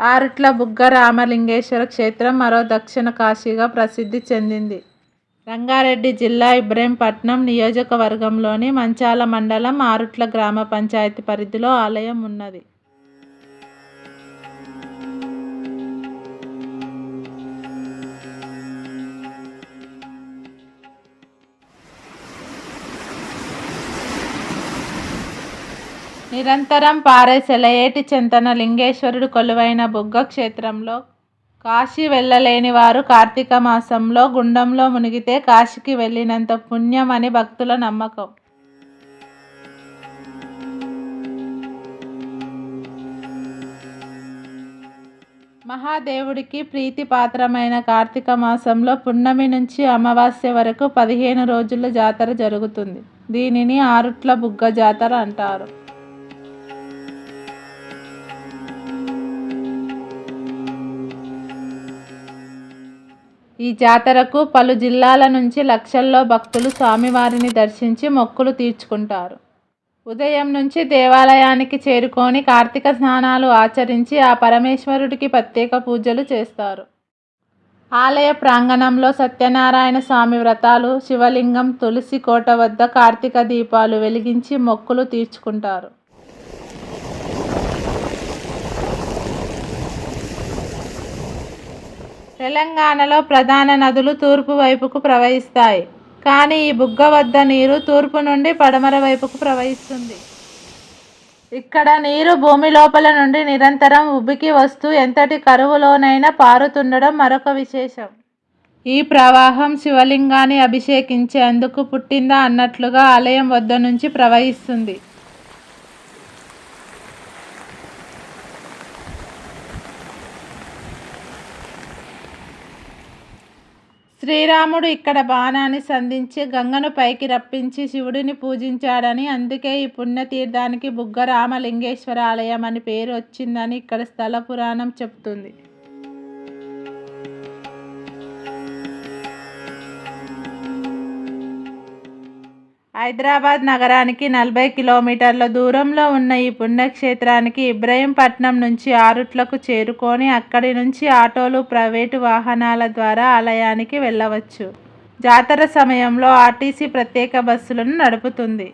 ఆరుట్ల బుగ్గ రామలింగేశ్వర క్షేత్రం మరో దక్షిణ కాశీగా ప్రసిద్ధి చెందింది. రంగారెడ్డి జిల్లా ఇబ్రహీంపట్నం నియోజకవర్గంలోని మంచాల మండలం ఆరుట్ల గ్రామ పంచాయతీ పరిధిలో ఆలయం ఉన్నది. నిరంతరం పారే సెలయేటి చెంతన లింగేశ్వరుడు కొలువైన బుగ్గ క్షేత్రంలో కాశీ వెళ్ళలేని వారు కార్తీక మాసంలో గుండంలో మునిగితే కాశీకి వెళ్ళినంత పుణ్యం అని భక్తుల నమ్మకం. మహాదేవుడికి ప్రీతిపాత్రమైన కార్తీక మాసంలో పున్నమి నుంచి అమావాస్య వరకు పదిహేను రోజుల జాతర జరుగుతుంది. దీనిని ఆరుట్ల బుగ్గ జాతర అంటారు. ఈ జాతరకు పలు జిల్లాల నుంచి లక్షల్లో భక్తులు స్వామివారిని దర్శించి మొక్కులు తీర్చుకుంటారు. ఉదయం నుంచి దేవాలయానికి చేరుకొని కార్తీక స్నానాలు ఆచరించి ఆ పరమేశ్వరుడికి ప్రత్యేక పూజలు చేస్తారు. ఆలయ ప్రాంగణంలో సత్యనారాయణ స్వామి వ్రతాలు, శివలింగం, తులసి కోట వద్ద కార్తీక దీపాలు వెలిగించి మొక్కులు తీర్చుకుంటారు. తెలంగాణలో ప్రధాన నదులు తూర్పు వైపుకు ప్రవహిస్తాయి. కానీ ఈ బుగ్గ వద్ద నీరు తూర్పు నుండి పడమర వైపుకు ప్రవహిస్తుంది. ఇక్కడ నీరు భూమి లోపల నుండి నిరంతరం ఉబికి వస్తూ ఎంతటి కరువులోనైనా పారుతుండడం మరొక విశేషం. ఈ ప్రవాహం శివలింగాన్ని అభిషేకించేందుకు పుట్టిందా అన్నట్లుగా ఆలయం వద్ద నుంచి ప్రవహిస్తుంది. శ్రీరాముడు ఇక్కడ బాణాన్ని సంధించి గంగను పైకి రప్పించి శివుడిని పూజించాడని, అందుకే ఈ పుణ్యతీర్థానికి బుగ్గరామలింగేశ్వర ఆలయం అని పేరు వచ్చిందని ఇక్కడ స్థల పురాణం చెబుతుంది. హైదరాబాద్ నగరానికి నలభై కిలోమీటర్ల దూరంలో ఉన్న ఈ పుణ్యక్షేత్రానికి ఇబ్రహీంపట్నం నుంచి ఆరుట్లకు చేరుకొని అక్కడి నుంచి ఆటోలు, ప్రైవేటు వాహనాల ద్వారా ఆలయానికి వెళ్ళవచ్చు. జాతర సమయంలో ఆర్టీసీ ప్రత్యేక బస్సులను నడుపుతుంది.